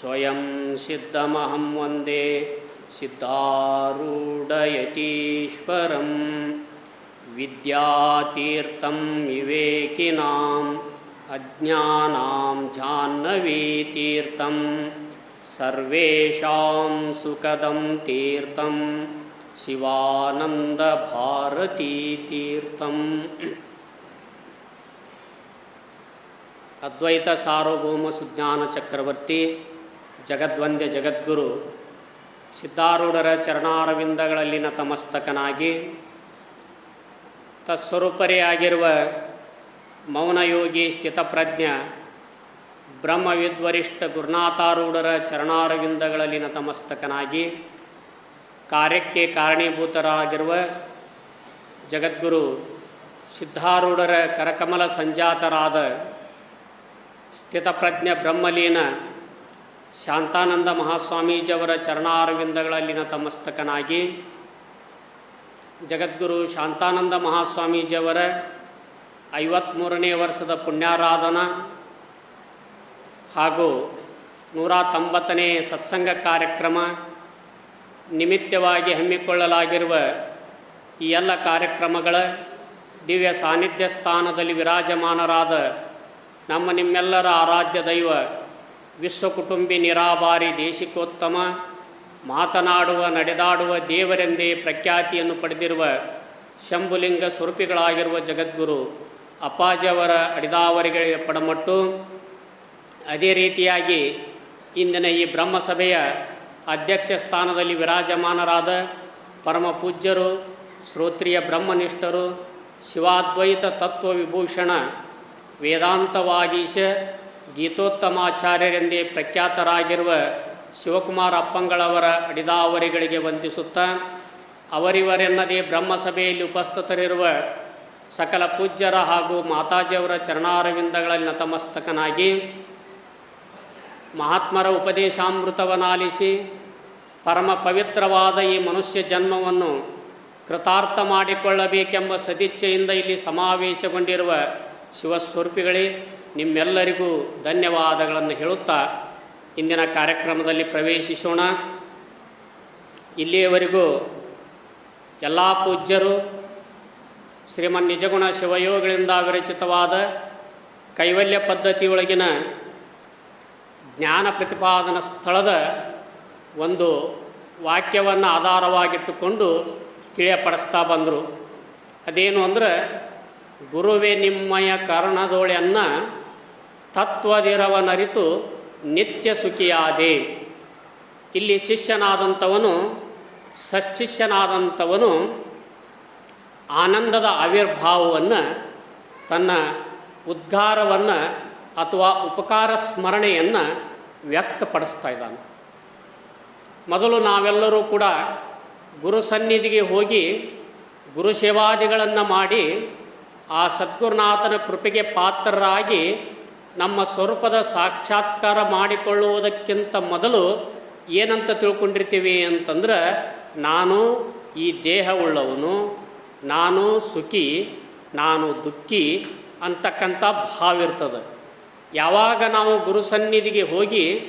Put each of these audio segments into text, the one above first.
स्वयं सिद्धमहं वन्दे सिद्धारूढयतीश्वरं विद्यातीर्थं विवेकिनाम् अज्ञानां जाह्नवीतीर्थं सर्वेषां सुखदं तीर्थं शिवानन्दभारतीर्थम् अद्वैतसार्वभौमसुज्ञानचक्रवर्ती ಜಗದ್ವಂದ್ಯ ಜಗದ್ಗುರು ಸಿದ್ಧಾರೂಢರ ಚರಣಾರವಿಂದಗಳಲ್ಲಿನ ತಮಸ್ತಕನಾಗಿ ತತ್ಸ್ವರೂಪರಿಯಾಗಿರುವ ಮೌನಯೋಗಿ ಸ್ಥಿತಪ್ರಜ್ಞ ಬ್ರಹ್ಮವಿದ್ವರಿಷ್ಠ ಗುರುನಾಥಾರೂಢರ ಚರಣಾರವಿಂದಗಳಲ್ಲಿನ ತಮಸ್ತಕನಾಗಿ ಕಾರ್ಯಕ್ಕೆ ಕಾರಣೀಭೂತರಾಗಿರುವ ಜಗದ್ಗುರು ಸಿದ್ಧಾರೂಢರ ಕರಕಮಲ ಸಂಜಾತರಾದ ಸ್ಥಿತಪ್ರಜ್ಞ ಬ್ರಹ್ಮಲೀನ ಶಾಂತಾನಂದ ಮಹಾಸ್ವಾಮೀಜಿಯವರ ಚರಣಾರವಿಂದಗಳಲ್ಲಿನ ತಮಸ್ತಕನಾಗಿ ಜಗದ್ಗುರು ಶಾಂತಾನಂದ ಮಹಾಸ್ವಾಮೀಜಿಯವರ ಐವತ್ತ್ಮೂರನೇ ವರ್ಷದ ಪುಣ್ಯಾರಾಧನ ಹಾಗೂ ನೂರ ತೊಂಬತ್ತನೇ ಸತ್ಸಂಗ ಕಾರ್ಯಕ್ರಮ ನಿಮಿತ್ತವಾಗಿ ಹಮ್ಮಿಕೊಳ್ಳಲಾಗಿರುವ ಈ ಎಲ್ಲ ಕಾರ್ಯಕ್ರಮಗಳ ದಿವ್ಯ ಸಾನ್ನಿಧ್ಯ ಸ್ಥಾನದಲ್ಲಿ ವಿರಾಜಮಾನರಾದ ನಮ್ಮ ನಿಮ್ಮೆಲ್ಲರ ಆರಾಧ್ಯ ದೈವ ವಿಶ್ವ ನಿರಾಬಾರಿ ದೇಶಿಕೋತ್ತಮ, ಮಾತನಾಡುವ, ನಡೆದಾಡುವ ದೇವರೆಂದೇ ಪ್ರಖ್ಯಾತಿಯನ್ನು ಪಡೆದಿರುವ ಶಂಭುಲಿಂಗ ಸ್ವರೂಪಿಗಳಾಗಿರುವ ಜಗದ್ಗುರು ಅಪ್ಪಾಜಿಯವರ ಅಡಿದಾವರಿಗಳಿಗೆ ಪಡಮಟ್ಟು. ಅದೇ ರೀತಿಯಾಗಿ ಇಂದಿನ ಈ ಬ್ರಹ್ಮಸಭೆಯ ಅಧ್ಯಕ್ಷ ಸ್ಥಾನದಲ್ಲಿ ವಿರಾಜಮಾನರಾದ ಪರಮ ಪೂಜ್ಯರು, ಶ್ರೋತ್ರಿಯ ಬ್ರಹ್ಮನಿಷ್ಠರು, ಶಿವಾದ್ವೈತ ತತ್ವ ವಿಭೂಷಣ, ವೇದಾಂತವಾಗೀಶ ಗೀತೋತ್ತಮಾಚಾರ್ಯರೆಂದೇ ಪ್ರಖ್ಯಾತರಾಗಿರುವ ಶಿವಕುಮಾರ ಅಪ್ಪಂಗಳವರ ಅಡಿದಾವರಿಗಳಿಗೆ ವಂದಿಸುತ್ತಾ ಅವರಿವರೆನ್ನದೇ ಬ್ರಹ್ಮಸಭೆಯಲ್ಲಿ ಉಪಸ್ಥಿತರಿರುವ ಸಕಲ ಪೂಜ್ಯರ ಹಾಗೂ ಮಾತಾಜಿಯವರ ಚರಣಾರವಿಂದಗಳಲ್ಲಿ ನತಮಸ್ತಕನಾಗಿ ಮಹಾತ್ಮರ ಉಪದೇಶಾಮೃತವನ್ನಾಲಿಸಿ ಪರಮ ಪವಿತ್ರವಾದ ಈ ಮನುಷ್ಯ ಜನ್ಮವನ್ನು ಕೃತಾರ್ಥ ಮಾಡಿಕೊಳ್ಳಬೇಕೆಂಬ ಸದಿಚ್ಛೆಯಿಂದ ಇಲ್ಲಿ ಸಮಾವೇಶಗೊಂಡಿರುವ ಶಿವಸ್ವರೂಪಿಗಳೇ, ನಿಮ್ಮೆಲ್ಲರಿಗೂ ಧನ್ಯವಾದಗಳನ್ನು ಹೇಳುತ್ತಾ ಇಂದಿನ ಕಾರ್ಯಕ್ರಮದಲ್ಲಿ ಪ್ರವೇಶಿಸೋಣ. ಇಲ್ಲಿಯವರೆಗೂ ಎಲ್ಲ ಪೂಜ್ಯರು ಶ್ರೀಮನ್ ನಿಜಗುಣ ಶಿವಯೋಗಗಳಿಂದ ವಿರಚಿತವಾದ ಕೈವಲ್ಯ ಪದ್ಧತಿಯೊಳಗಿನ ಜ್ಞಾನ ಪ್ರತಿಪಾದನಾ ಸ್ಥಳದ ಒಂದು ವಾಕ್ಯವನ್ನು ಆಧಾರವಾಗಿಟ್ಟುಕೊಂಡು ತಿಳಿಯಪಡಿಸ್ತಾ ಬಂದರು. ಅದೇನು ಅಂದರೆ ಗುರುವೇ ನಿಮ್ಮಯ ಕರ್ಣದೋಳೆಯನ್ನು ತತ್ವದಿರವನರಿತು ನಿತ್ಯ ಸುಖಿಯಾದೆ ಇಲ್ಲಿ ಶಿಷ್ಯನಾದಂಥವನು ಸಶಿಷ್ಯನಾದಂಥವನು ಆನಂದದ ಆವಿರ್ಭಾವವನ್ನು, ತನ್ನ ಉದ್ಗಾರವನ್ನು ಅಥವಾ ಉಪಕಾರ ಸ್ಮರಣೆಯನ್ನು ವ್ಯಕ್ತಪಡಿಸ್ತಾ ಇದ್ದಾನೆ. ಮೊದಲು ನಾವೆಲ್ಲರೂ ಕೂಡ ಗುರು ಸನ್ನಿಧಿಗೆ ಹೋಗಿ ಗುರು ಸೇವಾದಿಗಳನ್ನು ಮಾಡಿ ಆ ಸದ್ಗುರುನಾಥನ ಕೃಪೆಗೆ ಪಾತ್ರರಾಗಿ ನಮ್ಮ ಸ್ವರೂಪದ ಸಾಕ್ಷಾತ್ಕಾರ ಮಾಡಿಕೊಳ್ಳುವುದಕ್ಕಿಂತ ಮೊದಲು ಏನಂತ ತಿಳ್ಕೊಂಡಿರ್ತೀವಿ ಅಂತಂದ್ರೆ, ನಾನು ಈ ದೇಹವುಳ್ಳವನು, ನಾನು ಸುಖಿ, ನಾನು ದುಃಖಿ ಅಂತಕ್ಕಂಥ ಭಾವ ಇರ್ತದೆ. ಯಾವಾಗ ನಾವು ಗುರು ಸನ್ನಿಧಿಗೆ ಹೋಗಿ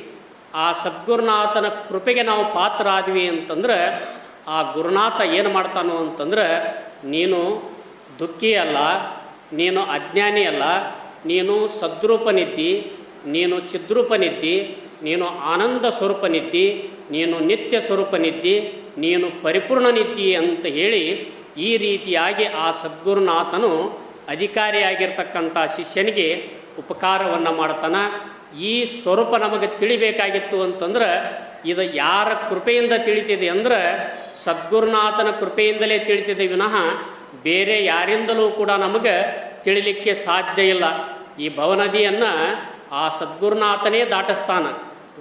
ಆ ಸದ್ಗುರುನಾಥನ ಕೃಪೆಗೆ ನಾವು ಪಾತ್ರ ಆದ್ವಿ ಅಂತಂದ್ರೆ, ಆ ಗುರುನಾಥ ಏನು ಮಾಡ್ತಾನೋ ಅಂತಂದ್ರೆ, ನೀನು ದುಃಖಿ ಅಲ್ಲ, ನೀನು ಅಜ್ಞಾನಿ ಅಲ್ಲ, ನೀನು ಸದ್ರೂಪನಿದ್ದಿ, ನೀನು ಚಿದ್ರೂಪನಿದ್ದಿ, ನೀನು ಆನಂದ ಸ್ವರೂಪನಿದ್ದಿ, ನೀನು ನಿತ್ಯ ಸ್ವರೂಪನಿದ್ದಿ, ನೀನು ಪರಿಪೂರ್ಣನಿದ್ದಿ ಅಂತ ಹೇಳಿ ಈ ರೀತಿಯಾಗಿ ಆ ಸದ್ಗುರುನಾಥನು ಅಧಿಕಾರಿಯಾಗಿರ್ತಕ್ಕಂಥ ಶಿಷ್ಯನಿಗೆ ಉಪಕಾರವನ್ನು ಮಾಡ್ತಾನೆ. ಈ ಸ್ವರೂಪ ನಮಗೆ ತಿಳಿಬೇಕಾಗಿತ್ತು ಅಂತಂದ್ರೆ ಇದು ಯಾರ ಕೃಪೆಯಿಂದ ತಿಳಿತಿದೆ ಅಂದ್ರೆ ಸದ್ಗುರುನಾಥನ ಕೃಪೆಯಿಂದಲೇ ತಿಳಿತಿದೆ. ವಿನಃ ಬೇರೆ ಯಾರಿಂದಲೂ ಕೂಡ ನಮಗೆ ತಿಳಿಲಿಕ್ಕೆ ಸಾಧ್ಯ ಇಲ್ಲ. ಈ ಭವನದಿಯನ್ನು ಆ ಸದ್ಗುರುನಾಥನೇ ದಾಟಸ್ತಾನ.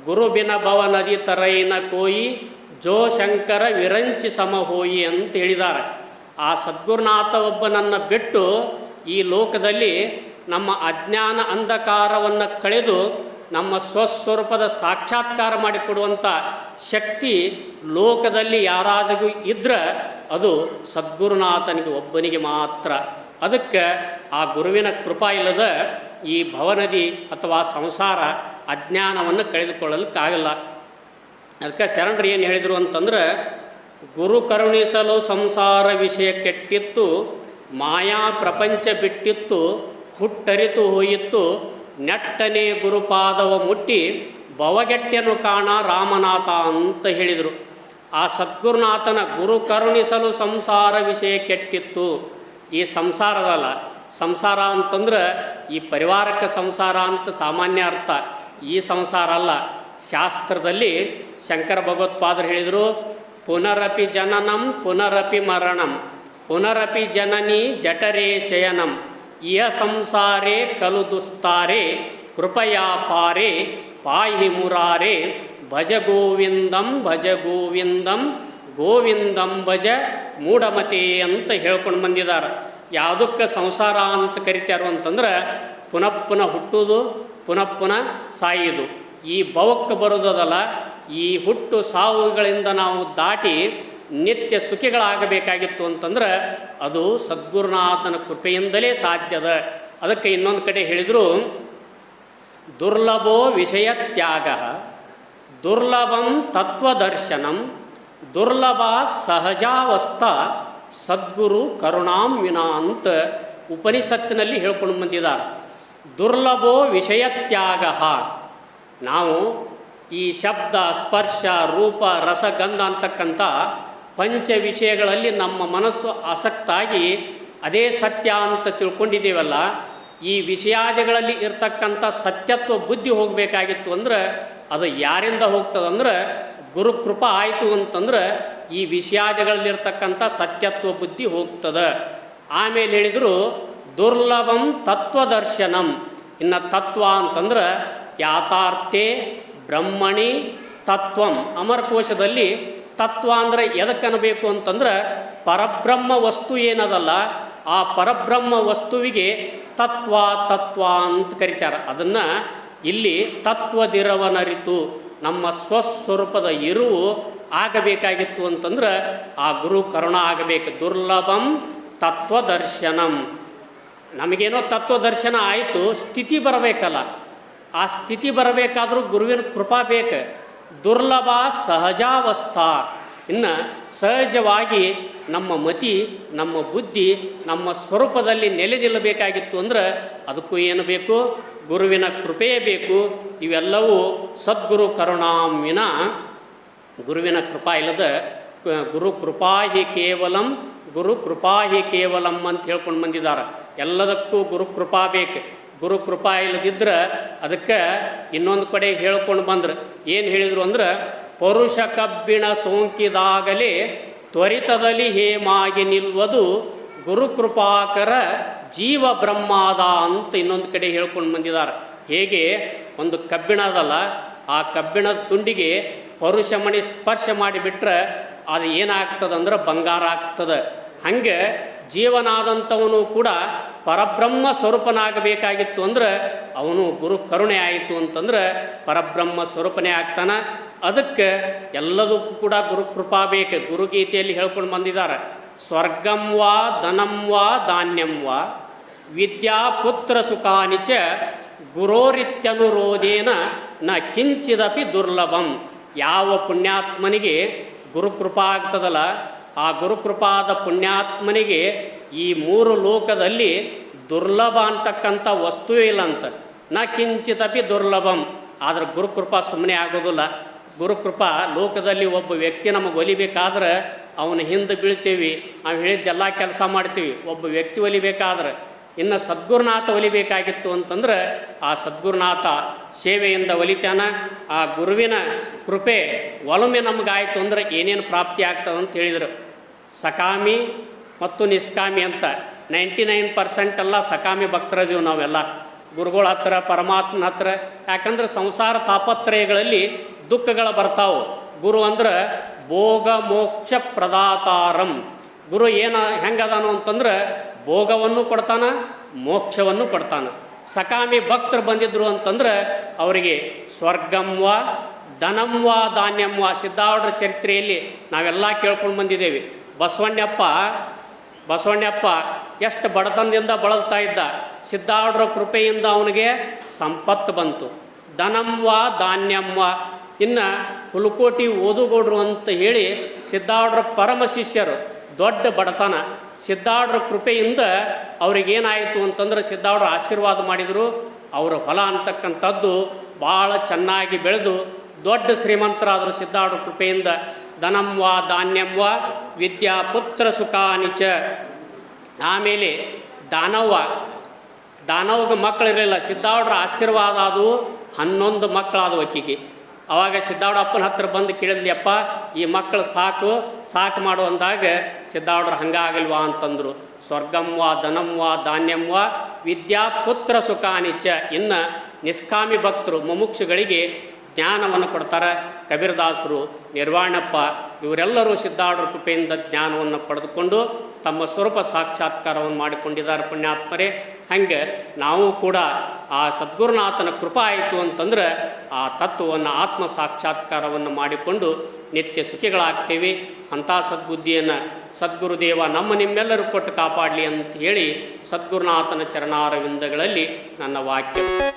ಗುರು ಬಿನ ಭವ ನದಿ ತರೈನ ಕೋಯಿ ಜೋ ಶಂಕರ ವಿರಂಚಿ ಸಮ ಹೋಯಿ ಅಂತ ಹೇಳಿದ್ದಾರೆ. ಆ ಸದ್ಗುರುನಾಥ ಒಬ್ಬನನ್ನು ಬಿಟ್ಟು ಈ ಲೋಕದಲ್ಲಿ ನಮ್ಮ ಅಜ್ಞಾನ ಅಂಧಕಾರವನ್ನು ಕಳೆದು ನಮ್ಮ ಸ್ವಸ್ವರೂಪದ ಸಾಕ್ಷಾತ್ಕಾರ ಮಾಡಿಕೊಡುವಂಥ ಶಕ್ತಿ ಲೋಕದಲ್ಲಿ ಯಾರಾದರೂ ಇದ್ರೆ ಅದು ಸದ್ಗುರುನಾಥನಿಗೆ ಒಬ್ಬನಿಗೆ ಮಾತ್ರ. ಅದಕ್ಕೆ ಆ ಗುರುವಿನ ಕೃಪಾ ಇಲ್ಲದ ಈ ಭವನದಿ ಅಥವಾ ಸಂಸಾರ ಅಜ್ಞಾನವನ್ನು ಕಳೆದುಕೊಳ್ಳಲಿಕ್ಕಾಗಲ್ಲ ಅದಕ್ಕೆ ಶರಣರು ಏನು ಹೇಳಿದರು ಅಂತಂದ್ರೆ, ಗುರು ಕರುಣಿಸಲು ಸಂಸಾರ ವಿಷಯ ಕೆಟ್ಟಿತ್ತು, ಮಾಯಾ ಪ್ರಪಂಚ ಬಿಟ್ಟಿತ್ತು, ಹುಟ್ಟರಿತು ಹೋಯಿತ್ತು, ನೆಟ್ಟನೆ ಗುರುಪಾದವ ಮುಟ್ಟಿ ಬವಗೆಟ್ಟೆನು ಕಾಣ ರಾಮನಾಥ ಅಂತ ಹೇಳಿದರು. ಆ ಸದ್ಗುರುನಾಥನ ಗುರು ಕರುಣಿಸಲು ಸಂಸಾರ ವಿಷಯ ಕೆಟ್ಟಿತ್ತು. ಈ ಸಂಸಾರದಲ್ಲ, ಸಂಸಾರ ಅಂತಂದ್ರೆ ಈ ಪರಿವಾರಕ್ಕೆ ಸಂಸಾರ ಅಂತ ಸಾಮಾನ್ಯ ಅರ್ಥ. ಈ ಸಂಸಾರ ಅಲ್ಲ. ಶಾಸ್ತ್ರದಲ್ಲಿ ಶಂಕರ ಭಗವತ್ಪಾದರು ಹೇಳಿದರು, ಪುನರಪಿ ಜನನಂ, ಪುನರಪಿ ಮರಣಂ. ಪುನರಪಿ ಜನನಿ ಜಠರೇ ಶಯನಂ. ಇಯ ಸಂಸಾರೇ ಕಲು ದುಸ್ತಾರೆ, ಕೃಪಯಾ ಪಾರೆ ಪಾಯಿ ಮುರಾರೆ. ಭಜ ಗೋವಿಂದಂ ಭಜ ಗೋವಿಂದಂ ಗೋವಿಂದಂ ಭಜ ಮೂಢಮತಿ ಅಂತ ಹೇಳ್ಕೊಂಡು ಬಂದಿದ್ದಾರೆ. ಯಾವುದಕ್ಕೆ ಸಂಸಾರ ಅಂತ ಕರಿತಾರೋ ಅಂತಂದ್ರೆ ಪುನಃ ಪುನಃ ಹುಟ್ಟುವುದು ಪುನಃ ಪುನಃ ಸಾಯುವುದು ಈ ಭವಕ್ಕೆ ಬರೋದಲ್ಲ ಈ ಹುಟ್ಟು ಸಾವುಗಳಿಂದ ನಾವು ದಾಟಿ ನಿತ್ಯ ಸುಖಿಗಳಾಗಬೇಕಾಗಿತ್ತು ಅಂತಂದ್ರೆ ಅದು ಸದ್ಗುರುನಾಥನ ಕೃಪೆಯಿಂದಲೇ ಸಾಧ್ಯದ. ಅದಕ್ಕೆ ಇನ್ನೊಂದು ಕಡೆ ಹೇಳಿದರು, ದುರ್ಲಭೋ ವಿಷಯ ತ್ಯಾಗ. ದುರ್ಲಭಂ ತತ್ವದರ್ಶನಂ ದುರ್ಲಭ ಸಹಜಾವಸ್ಥ ಸದ್ಗುರು ಕರುಣಾಂ ವಿನಾ ಅಂತ ಉಪನಿಷತ್ತಿನಲ್ಲಿ ಹೇಳ್ಕೊಂಡು ಬಂದಿದ್ದಾರೆ. ದುರ್ಲಭೋ ವಿಷಯ ತ್ಯಾಗ ನಾವು ಈ ಶಬ್ದ, ಸ್ಪರ್ಶ, ರೂಪ ರಸಗಂಧ ಅಂತಕ್ಕಂಥ ಪಂಚ ವಿಷಯಗಳಲ್ಲಿ ನಮ್ಮ ಮನಸ್ಸು ಆಸಕ್ತಾಗಿ ಅದೇ ಸತ್ಯ ಅಂತ ತಿಳ್ಕೊಂಡಿದ್ದೀವಲ್ಲ, ಈ ವಿಷಯಾದಿಗಳಲ್ಲಿ ಇರ್ತಕ್ಕಂಥ ಸತ್ಯತ್ವ, ಬುದ್ಧಿ ಹೋಗಬೇಕಾಗಿತ್ತು ಅಂದ್ರೆ ಅದು ಯಾರಿಂದ ಹೋಗ್ತದಂದ್ರೆ ಗುರುಕೃಪ ಆಯಿತು ಅಂತಂದ್ರೆ ಈ ವಿಷಯಾದಿಗಳಲ್ಲಿರ್ತಕ್ಕಂಥ ಸತ್ಯತ್ವ ಬುದ್ಧಿ ಹೋಗ್ತದೆ. ಆಮೇಲೆ ಹೇಳಿದರು ದುರ್ಲಭಂ ತತ್ವದರ್ಶನಂ. ಇನ್ನು ತತ್ವ ಅಂತಂದ್ರೆ ಯಾಥಾರ್ಥೆ ಬ್ರಹ್ಮಣಿ ತತ್ವಂ. ಅಮರಕೋಶದಲ್ಲಿ ತತ್ವ ಅಂದರೆ ಎದಕ್ಕನಬೇಕು ಅಂತಂದ್ರೆ ಪರಬ್ರಹ್ಮ ವಸ್ತು ಏನದಲ್ಲ, ಆ ಪರಬ್ರಹ್ಮ ವಸ್ತುವಿಗೆ ತತ್ವ ತತ್ವ ಅಂತ ಕರೀತಾರೆ. ಅದನ್ನು ಇಲ್ಲಿ ತತ್ವದಿರವನರಿತು. ನಮ್ಮ ಸ್ವಸ್ವರೂಪದ ಇರುವು ಆಗಬೇಕಾಗಿತ್ತು ಅಂತಂದ್ರೆ ಆ ಗುರು ಕರುಣ ಆಗಬೇಕು. ದುರ್ಲಭಂ ತತ್ವದರ್ಶನಂ. ನಮಗೇನೋ ತತ್ವದರ್ಶನ ಆಯಿತು, ಸ್ಥಿತಿ ಬರಬೇಕಲ್ಲ. ಆ ಸ್ಥಿತಿ ಬರಬೇಕಾದ್ರೂ ಗುರುವಿನ ಕೃಪಾ ಬೇಕು. ದುರ್ಲಭ ಸಹಜಾವಸ್ಥಾ. ಇನ್ನು ಸಹಜವಾಗಿ ನಮ್ಮ ಮತಿ, ನಮ್ಮ ಬುದ್ಧಿ, ನಮ್ಮ ಸ್ವರೂಪದಲ್ಲಿ ನೆಲೆ ನಿಲ್ಲಬೇಕಾಗಿತ್ತು ಅಂದ್ರೆ ಅದಕ್ಕೂ ಏನು ಬೇಕು? ಗುರುವಿನ ಕೃಪೆಯೇ ಬೇಕು. ಇವೆಲ್ಲವೂ ಸದ್ಗುರು ಕರುಣಾಮಿನ ಗುರುವಿನ ಕೃಪಾ ಇಲ್ಲದ ಗುರು ಕೃಪಾ ಹಿ ಕೇವಲಂ, ಗುರು ಕೃಪಾ ಹಿ ಕೇವಲಂ ಅಂತ ಹೇಳ್ಕೊಂಡು ಬಂದಿದ್ದಾರೆ. ಎಲ್ಲದಕ್ಕೂ ಗುರು ಕೃಪಾ ಬೇಕು. ಗುರು ಕೃಪಾ ಇಲ್ಲದಿದ್ರೆ ಅದಕ್ಕೆ ಇನ್ನೊಂದು ಕಡೆ ಹೇಳ್ಕೊಂಡು ಬಂದ್ರು. ಏನು ಹೇಳಿದರು ಅಂದ್ರೆ ಪರುಷ ಕಬ್ಬಿಣ ಸೋಂಕಿದಾಗಲೇ ತ್ವರಿತದಲ್ಲಿ ಹೇಮಾಗಿ ನಿಲ್ವದು ಗುರುಕೃಪಾಕರ ಜೀವ ಬ್ರಹ್ಮಾದ ಅಂತ ಇನ್ನೊಂದು ಕಡೆ ಹೇಳ್ಕೊಂಡು ಬಂದಿದ್ದಾರೆ. ಹೇಗೆ? ಒಂದು ಕಬ್ಬಿಣ ಅದಲ್ಲ, ಆ ಕಬ್ಬಿಣದ ತುಂಡಿಗೆ ಪರುಷಮಣಿ ಸ್ಪರ್ಶ ಮಾಡಿಬಿಟ್ರೆ ಅದು ಏನಾಗ್ತದಂದ್ರೆ ಬಂಗಾರ ಆಗ್ತದೆ. ಹಂಗೆ ಜೀವನಾದಂಥವನು ಕೂಡ ಪರಬ್ರಹ್ಮ ಸ್ವರೂಪನಾಗಬೇಕಾಗಿತ್ತು ಅಂದ್ರೆ ಅವನು ಗುರು ಕರುಣೆ ಆಯಿತು ಅಂತಂದ್ರೆ ಪರಬ್ರಹ್ಮ ಸ್ವರೂಪನೇ ಆಗ್ತಾನೆ. ಅದಕ್ಕೆ ಎಲ್ಲದಕ್ಕೂ ಕೂಡ ಗುರು ಕೃಪಾ ಬೇಕು. ಗುರುಗೀತೆಯಲ್ಲಿ ಹೇಳ್ಕೊಂಡು ಬಂದಿದ್ದಾರೆ. ಸ್ವರ್ಗಂ ವಾ, ಧನಂ ವಾ, ಧಾನ್ಯಂ ವಾ, ವಿದ್ಯಾ ಪುತ್ರ ಸುಖಾನಿ ಚ ಗುರೋರಿತ್ಯನುರೋಧೇನ ನ ಕಿಂಚಿದಪಿ ದುರ್ಲಭಂ. ಯಾವ ಪುಣ್ಯಾತ್ಮನಿಗೆ ಗುರುಕೃಪ ಆಗ್ತದಲ್ಲ ಆ ಗುರುಕೃಪಾದ ಪುಣ್ಯಾತ್ಮನಿಗೆ ಈ ಮೂರು ಲೋಕದಲ್ಲಿ ದುರ್ಲಭ ಅಂತಕ್ಕಂಥ ವಸ್ತುವೇ ಇಲ್ಲ ಅಂತ ನ ಕಿಂಚಿತಪಿ ದುರ್ಲಭಂ. ಆದರೆ ಗುರುಕೃಪಾ ಸುಮ್ಮನೆ ಆಗೋದಿಲ್ಲ. ಗುರುಕೃಪಾ, ಲೋಕದಲ್ಲಿ ಒಬ್ಬ ವ್ಯಕ್ತಿ ನಮಗೆ ಒಲಿಬೇಕಾದ್ರೆ ಅವನ ಹಿಂದೆ ಬೀಳ್ತೀವಿ. ನಾವು ಹೇಳಿದ್ದೆಲ್ಲ ಕೆಲಸ ಮಾಡ್ತೀವಿ. ಒಬ್ಬ ವ್ಯಕ್ತಿ ಒಲಿಬೇಕಾದ್ರೆ ಇನ್ನು ಸದ್ಗುರುನಾಥ ಒಲಿಬೇಕಾಗಿತ್ತು ಅಂತಂದ್ರೆ ಆ ಸದ್ಗುರುನಾಥ ಸೇವೆಯಿಂದ ಒಲಿತಾನ. ಆ ಗುರುವಿನ ಕೃಪೆ ಒಲಮೆ ನಮಗಾಯಿತು ಅಂದ್ರೆ ಏನೇನು ಪ್ರಾಪ್ತಿ ಆಗ್ತದೆ ಅಂತ ಹೇಳಿದರು. ಸಕಾಮಿ ಮತ್ತು ನಿಷ್ಕಾಮಿ ಅಂತ. ನೈಂಟಿ ನೈನ್ ಪರ್ಸೆಂಟ್ ಎಲ್ಲ ಸಕಾಮಿ ಭಕ್ತರದೀವಿ ನಾವೆಲ್ಲ. ಗುರುಗಳ ಹತ್ರ, ಪರಮಾತ್ಮನ ಹತ್ರ. ಯಾಕಂದ್ರೆ ಸಂಸಾರ ತಾಪತ್ರಯಗಳಲ್ಲಿ ದುಃಖಗಳು ಬರ್ತಾವು. ಗುರು ಅಂದ್ರೆ ಭೋಗ ಮೋಕ್ಷ ಪ್ರದಾತಾರಂ. ಗುರು ಏನ ಹೆಂಗದಾನು ಅಂತಂದ್ರೆ ಭೋಗವನ್ನು ಕೊಡ್ತಾನ, ಮೋಕ್ಷವನ್ನು ಕೊಡ್ತಾನ. ಸಕಾಮಿ ಭಕ್ತರು ಬಂದಿದ್ರು ಅಂತಂದ್ರೆ ಅವರಿಗೆ ಸ್ವರ್ಗಂವ ಧನಂವ ಧಾನ್ಯಂವ ಸಿದ್ಧಾವಡ್ರ ಚರಿತ್ರೆಯಲ್ಲಿ ನಾವೆಲ್ಲ ಕೇಳ್ಕೊಂಡು ಬಂದಿದ್ದೇವೆ. ಬಸವಣ್ಣಪ್ಪ ಬಸವಣ್ಣಪ್ಪ ಎಷ್ಟು ಬಡತನದಿಂದ ಬಳಲ್ತಾ ಇದ್ದ. ಸಿದ್ಧಾವಡ್ರ ಕೃಪೆಯಿಂದ ಅವನಿಗೆ ಸಂಪತ್ತು ಬಂತು. ಧನಂವ ಧಾನ್ಯಂವ ಇನ್ನು ಹುಲಕೋಟಿ ಓದುಗೋಡ್ರು ಅಂತ ಹೇಳಿ ಸಿದ್ಧಾರ್ಡ್ರ ಪರಮ ಶಿಷ್ಯರು, ದೊಡ್ಡ ಬಡತನ. ಸಿದ್ಧಾಡ್ರ ಕೃಪೆಯಿಂದ ಅವ್ರಿಗೇನಾಯಿತು ಅಂತಂದ್ರೆ ಸಿದ್ಧಾರ್ಡ್ರ ಆಶೀರ್ವಾದ ಮಾಡಿದರು. ಅವರ ಹೊಲ ಅಂತಕ್ಕಂಥದ್ದು ಭಾಳ ಚೆನ್ನಾಗಿ ಬೆಳೆದು ದೊಡ್ಡ ಶ್ರೀಮಂತರಾದರು ಸಿದ್ಧಾಡ್ರ ಕೃಪೆಯಿಂದ. ಧನಂವ ಧಾನ್ಯಂವ ವಿದ್ಯಾ ಪುತ್ರ ಸುಖಾನಿಚ ಆಮೇಲೆ ದಾನವ್ವ. ದಾನವ್ಗೆ ಮಕ್ಕಳಿರಲಿಲ್ಲ ಸಿದ್ಧಾರ್ಡ್ರ ಆಶೀರ್ವಾದ ಅದು ಹನ್ನೊಂದು ಮಕ್ಕಳಾದವು ಆಕಿಗೆ ಅವಾಗ ಸಿದ್ಧಾರ್ಡ ಅಪ್ಪನ ಹತ್ರ ಬಂದು ಕೇಳಿದ್ಲಿಯಪ್ಪ ಈ ಮಕ್ಕಳು ಸಾಕು ಸಾಕು ಮಾಡು ಅಂದಾಗ ಸಿದ್ಧಾರ್ಡ್ರು ಹಂಗಾಗಲ್ವಾ ಅಂತಂದರು. ವಾ ಧನಂವ ವಾ ವಿದ್ಯಾ ಪುತ್ರ ಸುಖಾನಿಚ ಇನ್ನು ನಿಷ್ಕಾಮಿ ಭಕ್ತರು, ಮುಮುಕ್ಷುಗಳಿಗೆ ಜ್ಞಾನವನ್ನು ಕೊಡ್ತಾರೆ ಕಬೀರದಾಸರು, ನಿರ್ವಾಣಪ್ಪ, ಇವರೆಲ್ಲರೂ ಸಿದ್ಧಾಡ್ರ ಕೃಪೆಯಿಂದ ಜ್ಞಾನವನ್ನು ಪಡೆದುಕೊಂಡು ತಮ್ಮ ಸ್ವರೂಪ ಸಾಕ್ಷಾತ್ಕಾರವನ್ನು ಮಾಡಿಕೊಂಡಿದ್ದಾರೆ ಪುಣ್ಯಾತ್ಮರೇ. ಹಂಗೆ ನಾವು ಕೂಡ ಆ ಸದ್ಗುರುನಾಥನ ಕೃಪ ಆಯಿತು ಅಂತಂದ್ರೆ ಆ ತತ್ವವನ್ನು ಆತ್ಮ ಸಾಕ್ಷಾತ್ಕಾರವನ್ನು ಮಾಡಿಕೊಂಡು ನಿತ್ಯ ಸುಖಿಗಳಾಗ್ತೇವೆ. ಅಂಥ ಸದ್ಬುದ್ಧಿಯನ್ನು ಸದ್ಗುರುದೇವ ನಮ್ಮ ನಿಮ್ಮೆಲ್ಲರೂ ಕೊಟ್ಟು ಕಾಪಾಡಲಿ ಅಂತ ಹೇಳಿ ಸದ್ಗುರುನಾಥನ ಚರಣಾರವಿಂದಗಳಲ್ಲಿ ನನ್ನ ವಾಕ್ಯ.